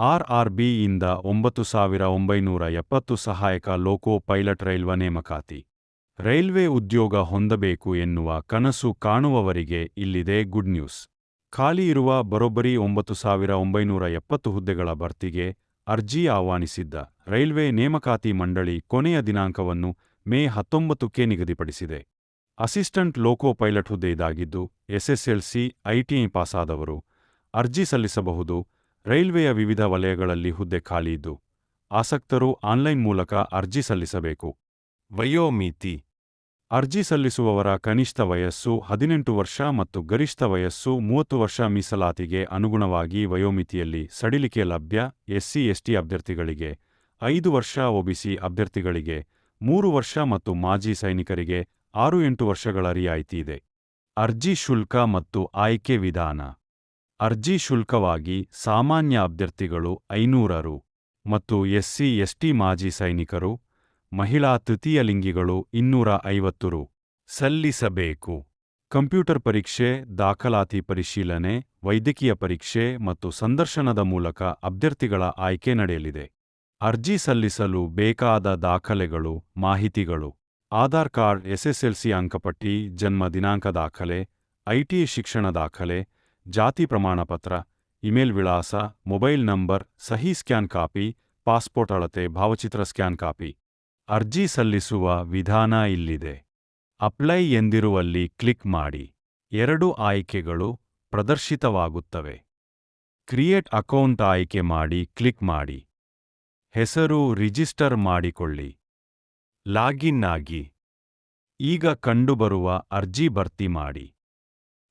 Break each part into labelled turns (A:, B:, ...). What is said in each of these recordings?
A: ಆರ್ಆರ್ಬಿಯಿಂದ ಒಂಬತ್ತು ಸಾವಿರ ಒಂಬೈನೂರ ಎಪ್ಪತ್ತು ಸಹಾಯಕ ಲೋಕೋ ಪೈಲಟ್ ರೈಲ್ವ ನೇಮಕಾತಿ. ರೈಲ್ವೆ ಉದ್ಯೋಗ ಹೊಂದಬೇಕು ಎನ್ನುವ ಕನಸು ಕಾಣುವವರಿಗೆ ಇಲ್ಲಿದೆ ಗುಡ್ ನ್ಯೂಸ್. ಖಾಲಿ ಇರುವ ಬರೋಬ್ಬರಿ ಒಂಬತ್ತು ಸಾವಿರ ಒಂಬೈನೂರ ಎಪ್ಪತ್ತು ಹುದ್ದೆಗಳ ಭರ್ತಿಗೆ ಅರ್ಜಿ ಆಹ್ವಾನಿಸಿದ್ದ ರೈಲ್ವೆ ನೇಮಕಾತಿ ಮಂಡಳಿ ಕೊನೆಯ ದಿನಾಂಕವನ್ನು ಮೇ ಹತ್ತೊಂಬತ್ತಕ್ಕೆ ನಿಗದಿಪಡಿಸಿದೆ. ಅಸಿಸ್ಟೆಂಟ್ ಲೋಕೋ ಪೈಲಟ್ ಹುದ್ದೆ ಇದಾಗಿದ್ದು ಎಸ್ಎಸ್ಎಲ್ಸಿ ಐಟಿಐ ಪಾಸಾದವರು. ಅರ್ಜಿ ಸಲ್ಲಿಸಬಹುದು. ರೈಲ್ವೆಯ ವಿವಿಧ ವಲಯಗಳಲ್ಲಿ ಹುದ್ದೆ ಖಾಲಿಯಿದ್ದು ಆಸಕ್ತರು ಆನ್ಲೈನ್ ಮೂಲಕ ಅರ್ಜಿ ಸಲ್ಲಿಸಬೇಕು. ವಯೋಮಿತಿ. ಅರ್ಜಿ ಸಲ್ಲಿಸುವವರ ಕನಿಷ್ಠ ವಯಸ್ಸು ಹದಿನೆಂಟು ವರ್ಷ ಮತ್ತು ಗರಿಷ್ಠ ವಯಸ್ಸು ಮೂವತ್ತು ವರ್ಷ ಮೀಸಲಾತಿಗೆ ಅನುಗುಣವಾಗಿ ವಯೋಮಿತಿಯಲ್ಲಿ ಸಡಿಲಿಕೆ ಲಭ್ಯ, ಎಸ್ಸಿ, ಎಸ್ಟಿ ಅಭ್ಯರ್ಥಿಗಳಿಗೆ ಐದು ವರ್ಷ, ಒಬಿಸಿ ಅಭ್ಯರ್ಥಿಗಳಿಗೆ ಮೂರು ವರ್ಷ ಮತ್ತು ಮಾಜಿ ಸೈನಿಕರಿಗೆ ಆರು ಎಂಟು ವರ್ಷಗಳ ರಿಯಾಯಿತಿ ಇದೆ. ಅರ್ಜಿ ಶುಲ್ಕ ಮತ್ತು ಆಯ್ಕೆ ವಿಧಾನ. ಅರ್ಜಿ ಶುಲ್ಕವಾಗಿ ಸಾಮಾನ್ಯ ಅಭ್ಯರ್ಥಿಗಳು ಐನೂರ ರು ಮತ್ತು ಎಸ್ಸಿ, ಎಸ್ಟಿ ಮಾಜಿ ಸೈನಿಕರು, ಮಹಿಳಾ ತೃತೀಯ ಲಿಂಗಿಗಳು ಇನ್ನೂರ ಐವತ್ತು ರು ಸಲ್ಲಿಸಬೇಕು. ಕಂಪ್ಯೂಟರ್ ಪರೀಕ್ಷೆ, ದಾಖಲಾತಿ ಪರಿಶೀಲನೆ, ವೈದ್ಯಕೀಯ ಪರೀಕ್ಷೆ ಮತ್ತು ಸಂದರ್ಶನದ ಮೂಲಕ ಅಭ್ಯರ್ಥಿಗಳ ಆಯ್ಕೆ ನಡೆಯಲಿದೆ. ಅರ್ಜಿ ಸಲ್ಲಿಸಲು ಬೇಕಾದ ದಾಖಲೆಗಳು, ಮಾಹಿತಿಗಳು. ಆಧಾರ್ ಕಾರ್ಡ್, ಎಸ್ಎಸ್ಎಲ್ಸಿ ಅಂಕಪಟ್ಟಿ, ಜನ್ಮ ದಿನಾಂಕ ದಾಖಲೆ ಐಟಿ ಶಿಕ್ಷಣ ದಾಖಲೆ ಜಾತಿ ಪ್ರಮಾಣಪತ್ರ, ಇಮೇಲ್ ವಿಳಾಸ, ಮೊಬೈಲ್ ನಂಬರ್, ಸಹಿ ಸ್ಕ್ಯಾನ್ ಕಾಪಿ, ಪಾಸ್ಪೋರ್ಟ್ ಅಳತೆ, ಭಾವಚಿತ್ರ ಸ್ಕ್ಯಾನ್ ಕಾಪಿ. ಅರ್ಜಿ ಸಲ್ಲಿಸುವ ವಿಧಾನ ಇಲ್ಲಿದೆ. ಅಪ್ಲೈ ಎಂದಿರುವಲ್ಲಿ ಕ್ಲಿಕ್ ಮಾಡಿ. ಎರಡು ಆಯ್ಕೆಗಳು ಪ್ರದರ್ಶಿತವಾಗುತ್ತವೆ. ಕ್ರಿಯೇಟ್ ಅಕೌಂಟ್ ಆಯ್ಕೆ ಮಾಡಿ ಕ್ಲಿಕ್ ಮಾಡಿ. ಹೆಸರು ರಿಜಿಸ್ಟರ್ ಮಾಡಿಕೊಳ್ಳಿ. ಲಾಗಿನ್ ಆಗಿ. ಈಗ ಕಂಡುಬರುವ ಅರ್ಜಿ ಭರ್ತಿ ಮಾಡಿ.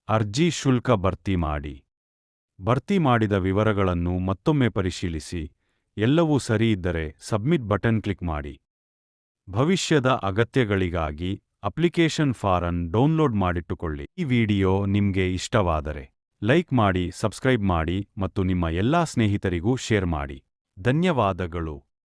A: ಅರ್ಜಿ ಶುಲ್ಕ ಭರ್ತಿ ಮಾಡಿ. ಭರ್ತಿ ಮಾಡಿದ ವಿವರಗಳನ್ನು ಮತ್ತೊಮ್ಮೆ ಪರಿಶೀಲಿಸಿ, ಎಲ್ಲವೂ ಸರಿಯಿದ್ದರೆ ಸಬ್ಮಿಟ್ ಬಟನ್ ಕ್ಲಿಕ್ ಮಾಡಿ. ಭವಿಷ್ಯದ ಅಗತ್ಯಗಳಿಗಾಗಿ ಅಪ್ಲಿಕೇಶನ್ ಫಾರನ್ ಡೌನ್ಲೋಡ್ ಮಾಡಿಟ್ಟುಕೊಳ್ಳಿ. ಈ ವಿಡಿಯೋ ನಿಮಗೆ ಇಷ್ಟವಾದರೆ ಲೈಕ್ ಮಾಡಿ, ಸಬ್ಸ್ಕ್ರೈಬ್ ಮಾಡಿ ಮತ್ತು ನಿಮ್ಮ ಎಲ್ಲಾ ಸ್ನೇಹಿತರಿಗೂ ಶೇರ್ ಮಾಡಿ. ಧನ್ಯವಾದಗಳು.